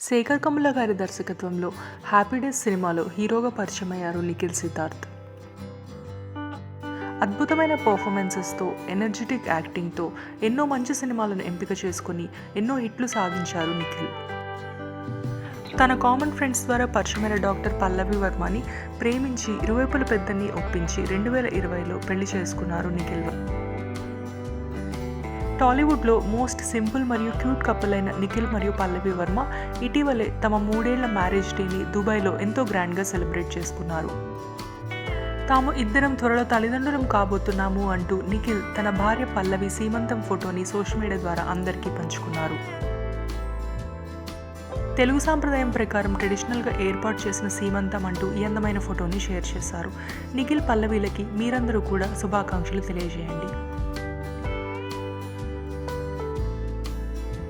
శేఖర్ కమ్ముల గారి దర్శకత్వంలో happy days సినిమాలో హీరోగా పరిచయమయ్యారు నిఖిల్ సిద్ధార్థ్. అద్భుతమైన పర్ఫార్మెన్సెస్తో ఎనర్జెటిక్ యాక్టింగ్తో ఎన్నో మంచి సినిమాలను ఎంపిక చేసుకుని ఎన్నో హిట్లు సాధించారు నిఖిల్. తన కామన్ ఫ్రెండ్స్ ద్వారా పరిచయమైన డాక్టర్ పల్లవి వర్మని ప్రేమించి ఇరువైపుల పెద్దని ఒప్పించి రెండు వేల ఇరవైలో పెళ్ళి చేసుకున్నారు నిఖిల్. టాలీవుడ్లో మోస్ట్ సింపుల్ మరియు క్యూట్ కపుల్ అయిన నిఖిల్ మరియు పల్లవి వర్మ ఇటీవలే తమ మూడేళ్ళ మ్యారేజ్ డేని దుబాయ్లో ఎంతో గ్రాండ్గా సెలబ్రేట్ చేసుకున్నారు. తాము ఇద్దరం త్వరలో తల్లిదండ్రులం కాబోతున్నాము అంటూ నిఖిల్ తన భార్య పల్లవి సీమంతం ఫోటోని సోషల్ మీడియా ద్వారా అందరికీ పంచుకున్నారు. తెలుగు సాంప్రదాయం ప్రకారం ట్రెడిషనల్గా ఏర్పాటు చేసిన సీమంతం అంటూ ఈ అందమైన ఫోటోని షేర్ చేశారు. నిఖిల్ పల్లవిలకి మీరందరూ కూడా శుభాకాంక్షలు తెలియజేయండి.